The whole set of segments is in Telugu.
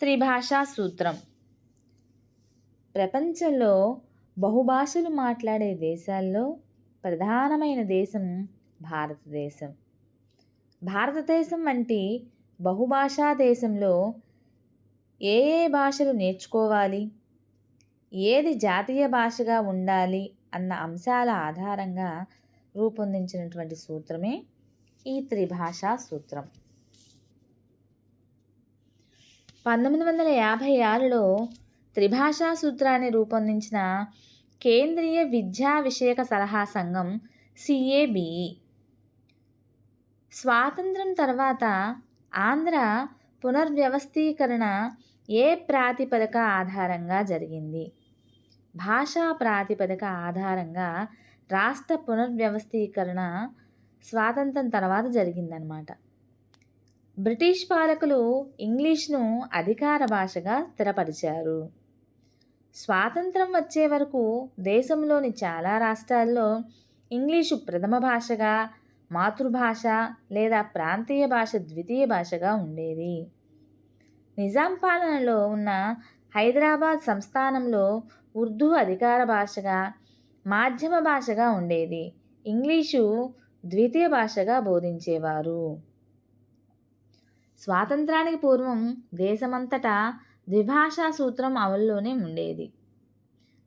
త్రిభాషా సూత్రం. ప్రపంచంలో బహుభాషలు మాట్లాడే దేశాల్లో ప్రధానమైన దేశం భారతదేశం. భారతదేశం వంటి బహుభాషా దేశంలో ఏ ఏ భాషలు నేర్చుకోవాలి? ఏది జాతీయ భాషగా ఉండాలి? అన్న అంశాల ఆధారంగా రూపొందించినటువంటి సూత్రమే ఈ త్రిభాషా సూత్రం. పంతొమ్మిది వందల యాభై ఆరులో త్రిభాషా సూత్రాన్ని రూపొందించిన కేంద్రీయ విద్యా విషయక సలహా సంఘం సిఏబిఈ స్వాతంత్రం తర్వాత ఆంధ్ర పునర్వ్యవస్థీకరణ ఏ ప్రాతిపదిక ఆధారంగా జరిగింది? భాషా ప్రాతిపదిక ఆధారంగా రాష్ట్ర పునర్వ్యవస్థీకరణ స్వాతంత్రం తర్వాత జరిగిందనమాట బ్రిటిష్ పాలకులు ఇంగ్లీష్ను అధికార భాషగా స్థిరపరిచారు. స్వాతంత్రం వచ్చే వరకు దేశంలోని చాలా రాష్ట్రాల్లో ఇంగ్లీషు ప్రథమ భాషగా మాతృభాష లేదా ప్రాంతీయ భాష ద్వితీయ భాషగా ఉండేది. నిజాం పాలనలో ఉన్న హైదరాబాద్ సంస్థానంలో ఉర్దూ అధికార భాషగా మాధ్యమ భాషగా ఉండేది. ఇంగ్లీషు ద్వితీయ భాషగా బోధించేవారు. స్వాతంత్రానికి పూర్వం దేశమంతటా ద్విభాషా సూత్రం అమల్లోనే ఉండేది.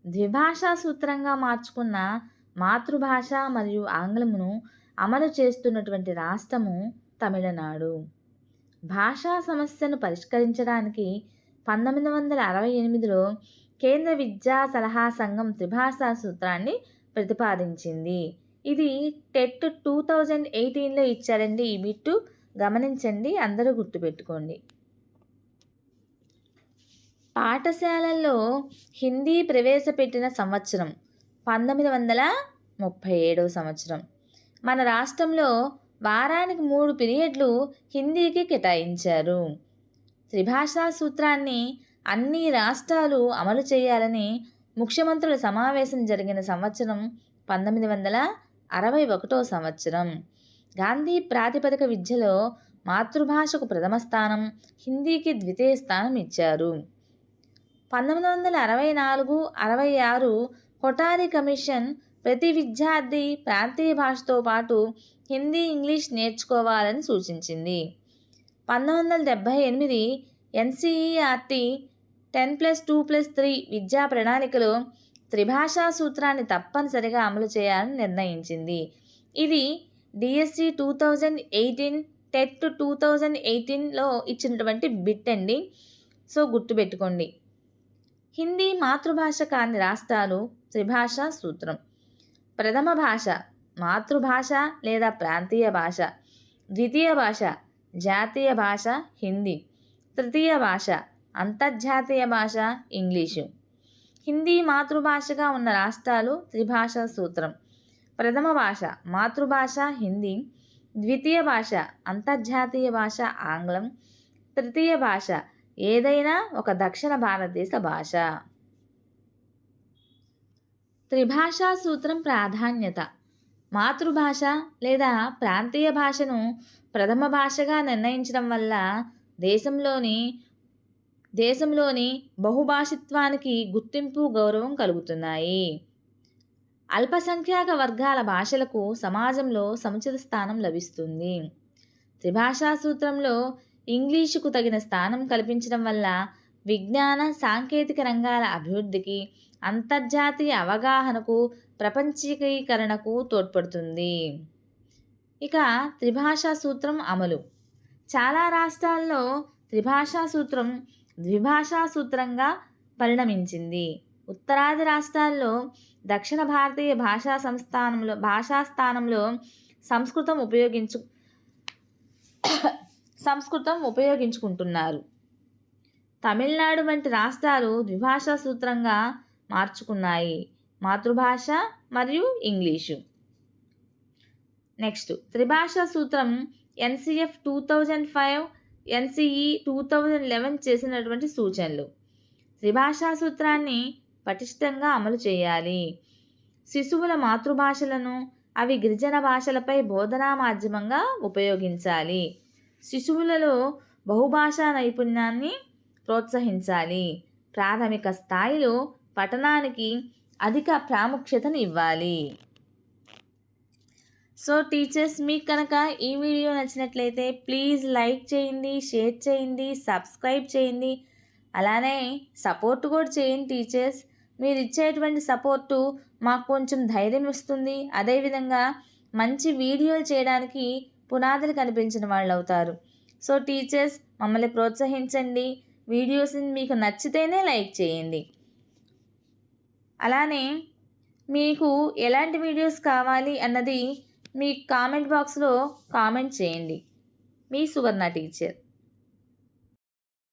ద్విభాషా సూత్రంగా మార్చుకున్న మాతృభాష మరియు ఆంగ్లమును అమలు చేస్తున్నటువంటి రాష్ట్రము తమిళనాడు. భాషా సమస్యను పరిష్కరించడానికి పంతొమ్మిది వందల అరవై ఎనిమిదిలో కేంద్ర విద్యా సలహా సంఘం త్రిభాషా సూత్రాన్ని ప్రతిపాదించింది. ఇది టెట్ టూ థౌజండ్ ఎయిటీన్లో ఇచ్చారండి ఈ బిట్టు. గమనించండి అందరూ గుర్తుపెట్టుకోండి. పాఠశాలల్లో హిందీ ప్రవేశపెట్టిన సంవత్సరం పంతొమ్మిది వందల ముప్పై ఏడవ సంవత్సరం. మన రాష్ట్రంలో వారానికి మూడు పీరియడ్లు హిందీకి కేటాయించారు. త్రిభాషా సూత్రాన్ని అన్ని రాష్ట్రాలు అమలు చేయాలని ముఖ్యమంత్రుల సమావేశం జరిగిన సంవత్సరం పంతొమ్మిది వందల అరవై ఒకటో సంవత్సరం. గాంధీ ప్రాతిపదిక విద్యలో మాతృభాషకు ప్రథమ స్థానం హిందీకి ద్వితీయ స్థానం ఇచ్చారు. పంతొమ్మిది వందల అరవై నాలుగు అరవై ఆరు కొటారి కమిషన్ ప్రతి విద్యార్థి ప్రాంతీయ భాషతో పాటు హిందీ ఇంగ్లీష్ నేర్చుకోవాలని సూచించింది. పంతొమ్మిది వందల డెబ్భై ఎనిమిది NCERT ten plus two plus three విద్యా ప్రణాళికలో త్రిభాషా సూత్రాన్ని తప్పనిసరిగా అమలు చేయాలని నిర్ణయించింది. ఇది DSC two thousand eighteen TET two thousand ఎయిటీన్లో ఇచ్చినటువంటి బిట్ అండి. సో గుర్తుపెట్టుకోండి. హిందీ మాతృభాష కాని రాష్ట్రాలు త్రిభాషా సూత్రం. ప్రథమ భాష మాతృభాష లేదా ప్రాంతీయ భాష. ద్వితీయ భాష జాతీయ భాష హిందీ. తృతీయ భాష అంతర్జాతీయ భాష ఇంగ్లీషు. హిందీ మాతృభాషగా ఉన్న రాష్ట్రాలు త్రిభాషా సూత్రం. ప్రథమ భాష మాతృభాష హిందీ ద్వితీయ భాష అంతర్జాతీయ భాష ఆంగ్లం తృతీయ భాష ఏదైనా ఒక దక్షిణ భారతదేశ భాష. త్రిభాషా సూత్రం ప్రాధాన్యత. మాతృభాష లేదా ప్రాంతీయ భాషను ప్రథమ భాషగా నిర్ణయించడం వల్ల దేశంలోని దేశంలోని బహుభాషిత్వానికి గుర్తింపు గౌరవం కలుగుతున్నాయి. అల్పసంఖ్యాక వర్గాల భాషలకు సమాజంలో సముచిత స్థానం లభిస్తుంది. త్రిభాషా సూత్రంలో ఇంగ్లీషుకు తగిన స్థానం కల్పించడం వల్ల విజ్ఞాన సాంకేతిక రంగాల అభివృద్ధికి అంతర్జాతీయ అవగాహనకు ప్రపంచీకరణకు తోడ్పడుతుంది. ఇక త్రిభాషా సూత్రం అమలు. చాలా రాష్ట్రాల్లో త్రిభాషా సూత్రం ద్విభాషా సూత్రంగా పరిణమించింది. ఉత్తరాది రాష్ట్రాల్లో దక్షిణ భారతీయ భాషా సంస్థానంలో భాషా స్థానంలో సంస్కృతం ఉపయోగించు సంస్కృతం ఉపయోగించుకుంటున్నారు. తమిళనాడు వంటి రాష్ట్రాలు ద్విభాషా సూత్రంగా మార్చుకున్నాయి. మాతృభాష మరియు ఇంగ్లీషు. నెక్స్ట్ త్రిభాషా సూత్రం NCF two thousand five NCE two thousand eleven చేసినటువంటి సూచనలు. త్రిభాషా సూత్రాన్ని పటిష్టంగా అమలు చేయాలి. శిశువుల మాతృభాషలను అవి గిరిజన భాషలపై బోధనా మాధ్యమంగా ఉపయోగించాలి. శిశువులలో బహుభాషా నైపుణ్యాన్ని ప్రోత్సహించాలి. ప్రాథమిక స్థాయిలో పఠనానికి అధిక ప్రాముఖ్యతను ఇవ్వాలి. సో టీచర్స్ మీకు కనుక ఈ వీడియో నచ్చినట్లయితే ప్లీజ్ లైక్ చేయండి షేర్ చేయండి సబ్స్క్రైబ్ చేయండి. అలానే సపోర్ట్ కూడా చేయండి టీచర్స్. మీరు ఇచ్చేటువంటి సపోర్టు మాకు కొంచెం ధైర్యం ఇస్తుంది. అదేవిధంగా మంచి వీడియోలు చేయడానికి పునాదులు కనిపించిన వాళ్ళు అవుతారు సో టీచర్స్ మమ్మల్ని ప్రోత్సహించండి. వీడియోస్ని మీకు నచ్చితేనే లైక్ చేయండి. అలానే మీకు ఎలాంటి వీడియోస్ కావాలి అన్నది మీ కామెంట్ బాక్స్లో కామెంట్ చేయండి. మీ సువర్ణ టీచర్.